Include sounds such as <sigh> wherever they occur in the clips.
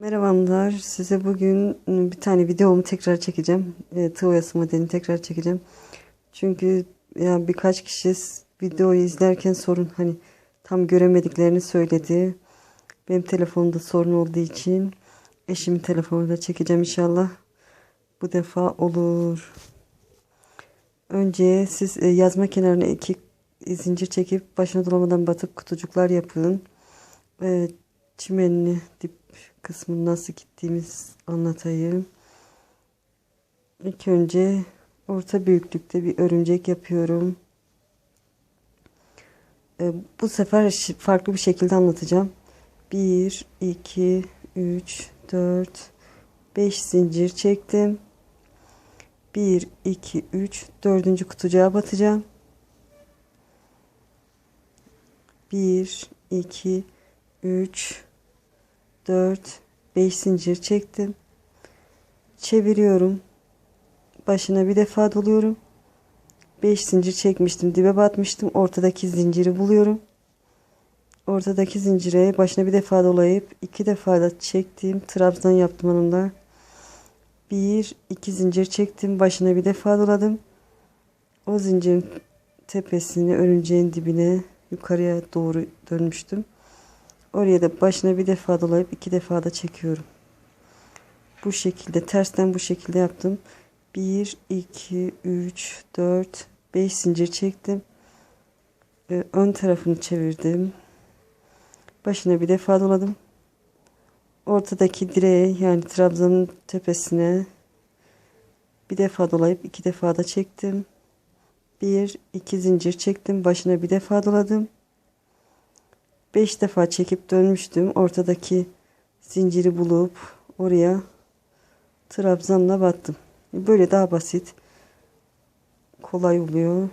Merhabalar. Size bugün ıı, bir tane videomu tekrar çekeceğim. E, tığ oyası modelini tekrar çekeceğim. Çünkü ya birkaç kişi videoyu izlerken sorun hani tam göremediklerini söyledi. Benim telefonumda sorun olduğu için eşimin telefonunda çekeceğim inşallah. Bu defa olur. Önce siz e, yazma kenarına iki zincir çekip başına dolamadan batıp kutucuklar yapın. E, çimenini dip kısmını nasıl gittiğimiz anlatayım. İlk önce orta büyüklükte bir örümcek yapıyorum. E, bu sefer farklı bir şekilde anlatacağım. 1, 2, 3, 4, 5 zincir çektim. 1, 2, 3, dördüncü kutucuğa batacağım. 1, 2, 3, 4, 5 zincir çektim. Çeviriyorum. Başına bir defa doluyorum. 5 zincir çekmiştim. Dibe batmıştım. Ortadaki zinciri buluyorum. Ortadaki zincire başına bir defa dolayıp iki defa da çektim. Trabzan yaptım hanımlar. 1 2 zincir çektim. Başına bir defa doladım. O zincirin tepesini örümceğin dibine yukarıya doğru dönmüştüm. Oraya da başına bir defa dolayıp iki defa da çekiyorum. Bu şekilde tersten bu şekilde yaptım. 1, 2, 3, 4, 5 zincir çektim. Ee, ön tarafını çevirdim. Başına bir defa doladım. Ortadaki direğe yani trabzanın tepesine bir defa dolayıp iki defa da çektim. 1, 2 zincir çektim. Başına bir defa doladım. 5 defa çekip dönmüştüm. Ortadaki zinciri bulup oraya trabzanla battım. Böyle daha basit. Kolay oluyor.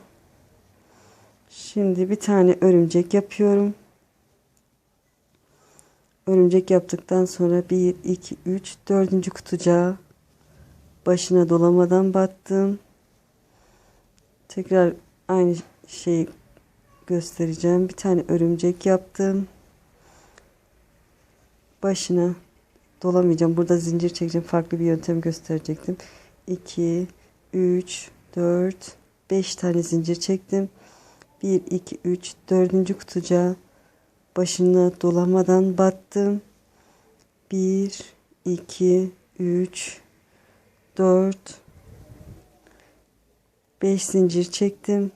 Şimdi bir tane örümcek yapıyorum. Örümcek yaptıktan sonra 1, 2, 3, 4. kutucuğa başına dolamadan battım. Tekrar aynı şeyi göstereceğim. Bir tane örümcek yaptım. Başına dolamayacağım. Burada zincir çekeceğim. Farklı bir yöntem gösterecektim. 2, 3, 4, 5 tane zincir çektim. 1, 2, 3, 4. kutucuğa başına dolamadan battım. 1, 2, 3, 4, 5 zincir çektim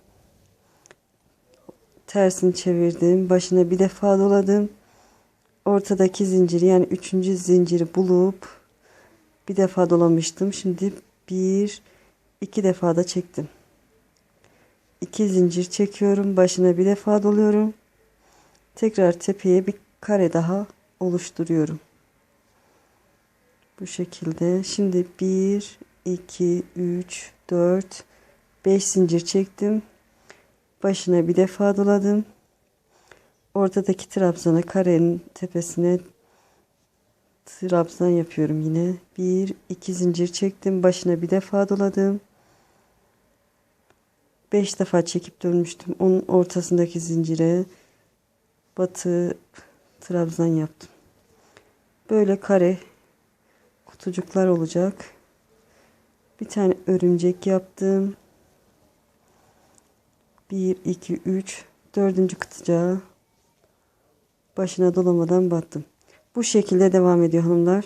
tersini çevirdim. Başına bir defa doladım. Ortadaki zinciri yani üçüncü zinciri bulup bir defa dolamıştım. Şimdi bir, iki defa da çektim. İki zincir çekiyorum. Başına bir defa doluyorum. Tekrar tepeye bir kare daha oluşturuyorum. Bu şekilde. Şimdi bir, iki, üç, dört, beş zincir çektim. Başına bir defa doladım. Ortadaki trabzana karenin tepesine trabzan yapıyorum yine. Bir, iki zincir çektim. Başına bir defa doladım. Beş defa çekip dönmüştüm. Onun ortasındaki zincire batı trabzan yaptım. Böyle kare kutucuklar olacak. Bir tane örümcek yaptım. 1, 2, 3, dördüncü kutucuğa başına dolamadan battım. Bu şekilde devam ediyor hanımlar.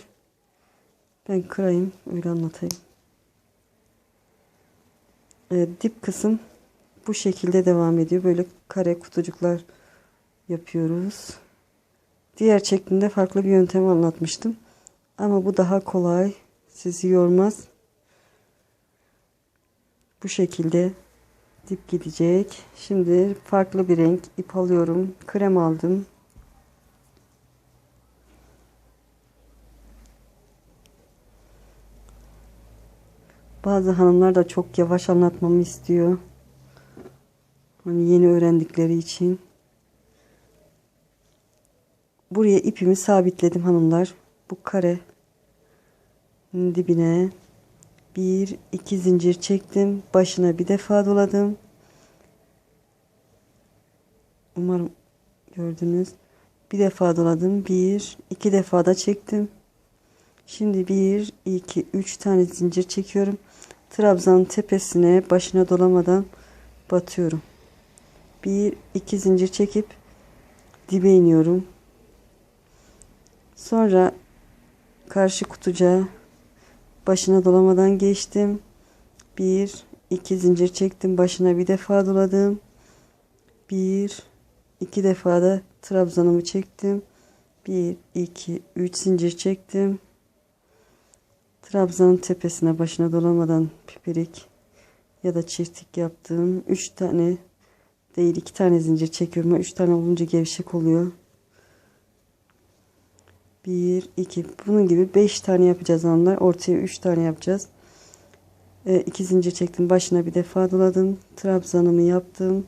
Ben kırayım öyle anlatayım. Ee, dip kısım bu şekilde devam ediyor. Böyle kare kutucuklar yapıyoruz. Diğer şeklinde farklı bir yöntem anlatmıştım. Ama bu daha kolay. Sizi yormaz. Bu şekilde dip gidecek. Şimdi farklı bir renk ip alıyorum. Krem aldım. Bazı hanımlar da çok yavaş anlatmamı istiyor. Hani yeni öğrendikleri için. Buraya ipimi sabitledim hanımlar. Bu kare dibine bir iki zincir çektim. Başına bir defa doladım. Umarım gördünüz. Bir defa doladım. Bir, iki defa da çektim. Şimdi 1, 2, 3 tane zincir çekiyorum. Trabzanın tepesine başına dolamadan batıyorum. 1, 2 zincir çekip dibe iniyorum. Sonra karşı kutucuğa başına dolamadan geçtim. 1, 2 zincir çektim. Başına bir defa doladım. 1, 2 defa da trabzanımı çektim. 1, 2, 3 zincir çektim. Trabzanın tepesine başına dolamadan pipirik ya da çiftlik yaptım. 3 tane değil 2 tane zincir çekiyorum. 3 tane olunca gevşek oluyor. 1, 2 bunun gibi 5 tane yapacağız onlar. Ortaya 3 tane yapacağız. 2 zincir çektim. Başına bir defa doladım. Trabzanımı yaptım.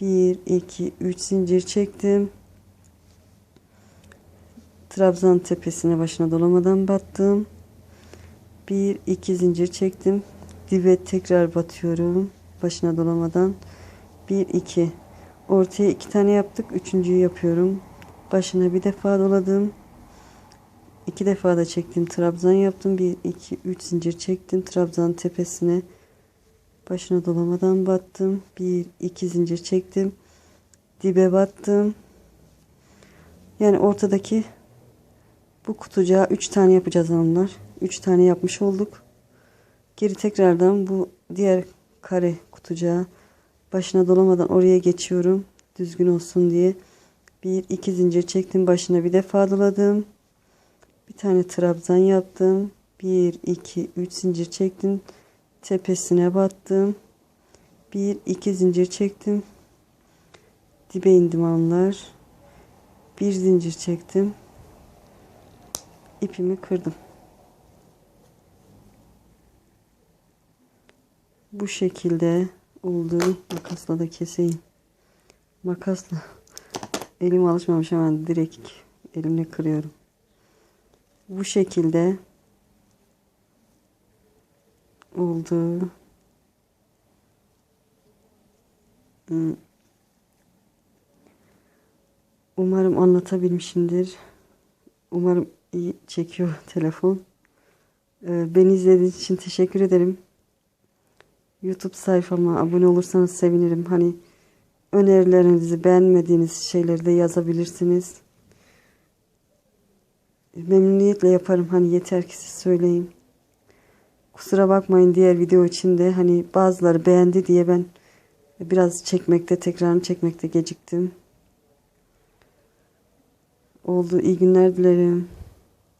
1, 2, 3 zincir çektim. Trabzan tepesine başına dolamadan battım. 1 2 zincir çektim. Dibe tekrar batıyorum. Başına dolamadan. 1 2 ortaya 2 tane yaptık. Üçüncüyü yapıyorum. Başına bir defa doladım. 2 defa da çektim. Trabzan yaptım. 1 2 3 zincir çektim. Trabzan tepesine başına dolamadan battım. 1 2 zincir çektim. Dibe battım. Yani ortadaki bu kutucuğa 3 tane yapacağız onlar. 3 tane yapmış olduk. Geri tekrardan bu diğer kare kutucuğa başına dolamadan oraya geçiyorum. Düzgün olsun diye. 1 2 zincir çektim. Başına bir defa doladım. Bir tane trabzan yaptım. 1 2 3 zincir çektim. Tepesine battım. 1 2 zincir çektim. Dibe indim anlar. Bir zincir çektim. İpimi kırdım. Bu şekilde oldu. Makasla da keseyim. Makasla elim alışmamış hemen direkt elimle kırıyorum. Bu şekilde oldu. Hmm. Umarım anlatabilmişimdir. Umarım iyi çekiyor <laughs> telefon. Ee, beni izlediğiniz için teşekkür ederim. YouTube sayfama abone olursanız sevinirim. Hani önerilerinizi, beğenmediğiniz şeyleri de yazabilirsiniz. Memnuniyetle yaparım. Hani yeter ki siz söyleyin. Kusura bakmayın diğer video için de hani bazıları beğendi diye ben biraz çekmekte, tekrarını çekmekte geciktim. Oldu. İyi günler dilerim.